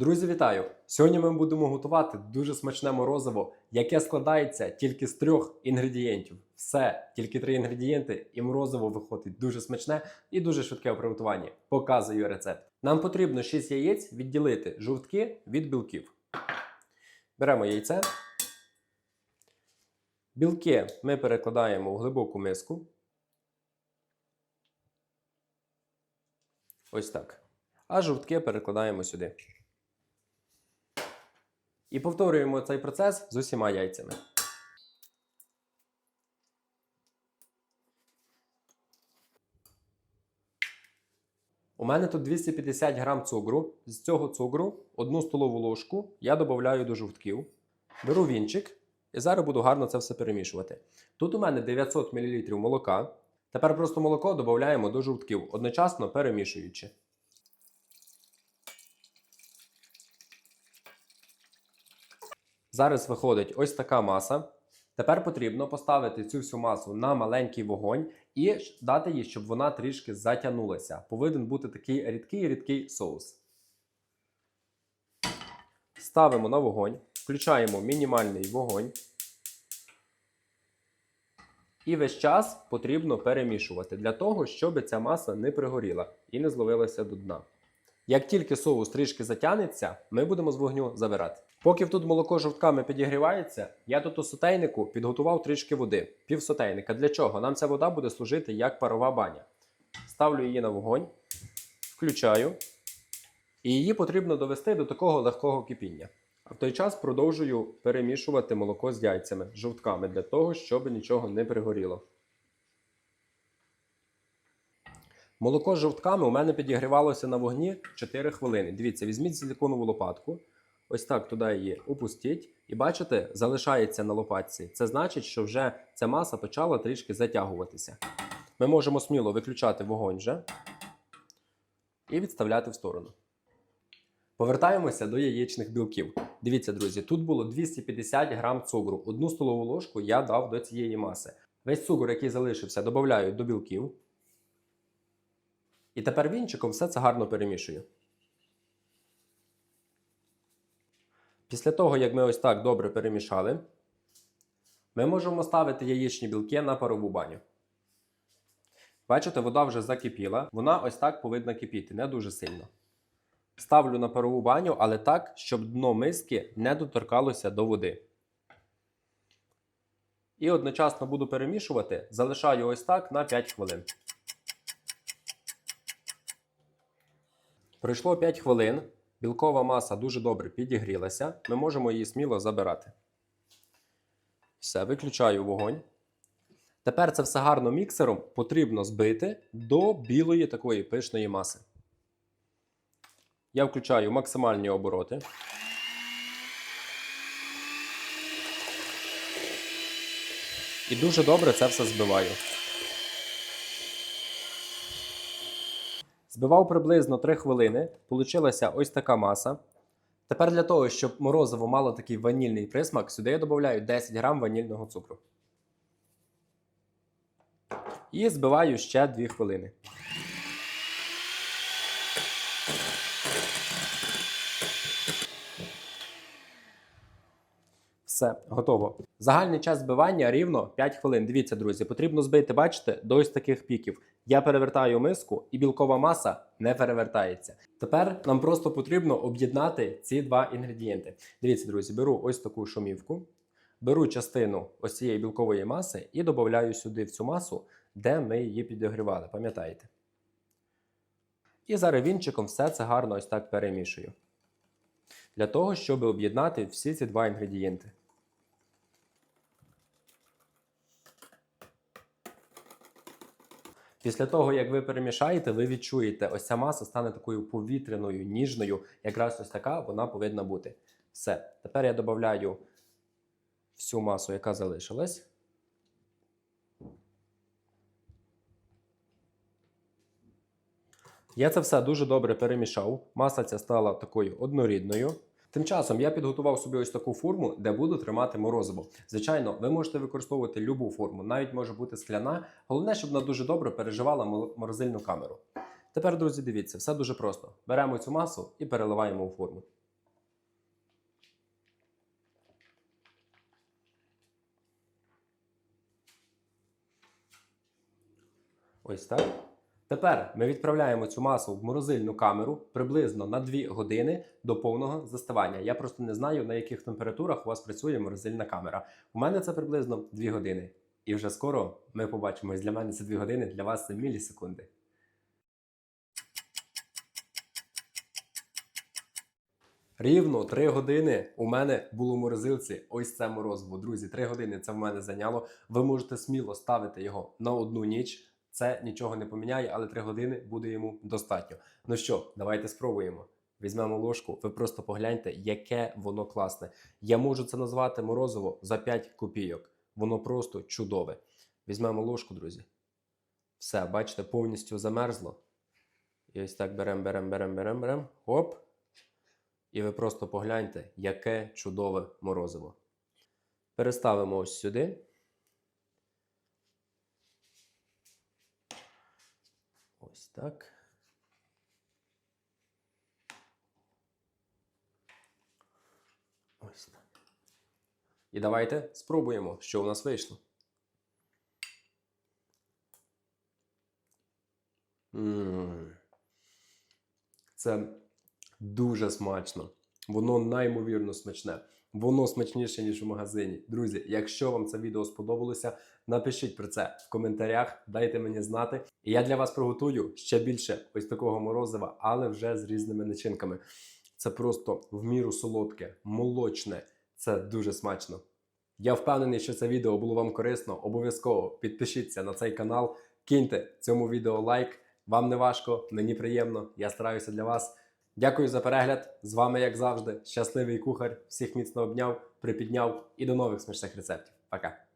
Друзі, вітаю! Сьогодні ми будемо готувати дуже смачне морозиво, яке складається тільки з трьох інгредієнтів. Все, тільки три інгредієнти, і морозиво виходить дуже смачне і дуже швидке у приготуванні. Показую рецепт. Нам потрібно 6 яєць відділити жовтки від білків. Беремо яйце. Білки ми перекладаємо в глибоку миску. Ось так. А жовтки перекладаємо сюди. І повторюємо цей процес з усіма яйцями. У мене тут 250 грам цукру. З цього цукру одну столову ложку я додаю до жовтків. Беру вінчик і зараз буду гарно це все перемішувати. Тут у мене 900 мл молока. Тепер просто молоко додаємо до жовтків, одночасно перемішуючи. Зараз виходить ось така маса. Тепер потрібно поставити цю всю масу на маленький вогонь і дати їй, щоб вона трішки затягнулася. Повинен бути такий рідкий рідкий соус. Ставимо на вогонь, включаємо мінімальний вогонь. І весь час потрібно перемішувати для того, щоб ця маса не пригоріла і не зловилася до дна. Як тільки соус трішки затягнеться, ми будемо з вогню забирати. Поки тут молоко жовтками підігрівається, я тут у сотейнику підготував трішки води, пів сотейника. Для чого? Нам ця вода буде служити як парова баня. Ставлю її на вогонь, включаю. І її потрібно довести до такого легкого кипіння. А в той час продовжую перемішувати молоко з яйцями, жовтками, для того, щоб нічого не пригоріло. Молоко з жовтками у мене підігрівалося на вогні 4 хвилини. Дивіться, візьміть силиконову лопатку, ось так туди її опустіть. І бачите, залишається на лопатці. Це значить, що вже ця маса почала трішки затягуватися. Ми можемо сміло виключати вогонь вже і відставляти в сторону. Повертаємося до яєчних білків. Дивіться, друзі, тут було 250 грам цукру. Одну столову ложку я дав до цієї маси. Весь цукор, який залишився, додаю до білків. І тепер вінчиком все це гарно перемішую. Після того, як ми ось так добре перемішали, ми можемо ставити яєчні білки на парову баню. Бачите, вода вже закипіла. Вона ось так повинна кипіти, не дуже сильно. Ставлю на парову баню, але так, щоб дно миски не доторкалося до води. І одночасно буду перемішувати, залишаю ось так на 5 хвилин. Пройшло 5 хвилин. Білкова маса дуже добре підігрілася. Ми можемо її сміло забирати. Все, виключаю вогонь. Тепер це все гарно міксером потрібно збити до білої такої пишної маси. Я включаю максимальні обороти. І дуже добре це все збиваю. Збивав приблизно 3 хвилини. Получилася ось така маса. Тепер для того, щоб морозиво мало такий ванільний присмак, сюди я додаю 10 грам ванільного цукру. І збиваю ще 2 хвилини. Все, готово. Загальний час збивання рівно 5 хвилин. Дивіться, друзі, потрібно збити, бачите, до ось таких піків. Я перевертаю миску, і білкова маса не перевертається. Тепер нам просто потрібно об'єднати ці два інгредієнти. Дивіться, друзі, беру ось таку шумівку, беру частину ось цієї білкової маси і додаю сюди в цю масу, де ми її підігрівали. Пам'ятаєте? І зараз вінчиком все це гарно ось так перемішую. Для того, щоб об'єднати всі ці два інгредієнти. Після того, як ви перемішаєте, ви відчуєте, ось ця маса стане такою повітряною, ніжною. Якраз ось така вона повинна бути. Все. Тепер я додаю всю масу, яка залишилась. Я це все дуже добре перемішав. Маса ця стала такою однорідною. Тим часом я підготував собі ось таку форму, де буду тримати морозиво. Звичайно, ви можете використовувати любу форму, навіть може бути скляна. Головне, щоб вона дуже добре переживала морозильну камеру. Тепер, друзі, дивіться, все дуже просто. Беремо цю масу і переливаємо у форму. Ось так. Тепер ми відправляємо цю масу в морозильну камеру приблизно на 2 години до повного застивання. Я просто не знаю, на яких температурах у вас працює морозильна камера. У мене це приблизно 2 години. І вже скоро ми побачимось. Для мене це 2 години, для вас це мілісекунди. Рівно 3 години у мене було морозилці. Ось це морозиво. Друзі, 3 години це в мене зайняло. Ви можете сміло ставити його на одну ніч. Це нічого не поміняє, але 3 години буде йому достатньо. Ну що, давайте спробуємо. Візьмемо ложку, ви просто погляньте, яке воно класне. Я можу це назвати морозиво за 5 копійок. Воно просто чудове. Візьмемо ложку, друзі. Все, бачите, повністю замерзло. І ось так беремо, беремо, беремо, беремо, беремо. Оп. І ви просто погляньте, яке чудове морозиво. Переставимо ось сюди. Ось так. Ось так. І давайте спробуємо, що у нас вийшло. М. Це дуже смачно. Воно неймовірно смачне. Воно смачніше, ніж у магазині. Друзі, якщо вам це відео сподобалося, напишіть про це в коментарях, дайте мені знати. І я для вас приготую ще більше ось такого морозива, але вже з різними начинками. Це просто в міру солодке, молочне. Це дуже смачно. Я впевнений, що це відео було вам корисно. Обов'язково підпишіться на цей канал, киньте цьому відео лайк. Вам не важко, мені приємно. Я стараюся для вас. Дякую за перегляд. З вами, як завжди, щасливий кухар. Всіх міцно обняв, припідняв і до нових смачних рецептів. Пока.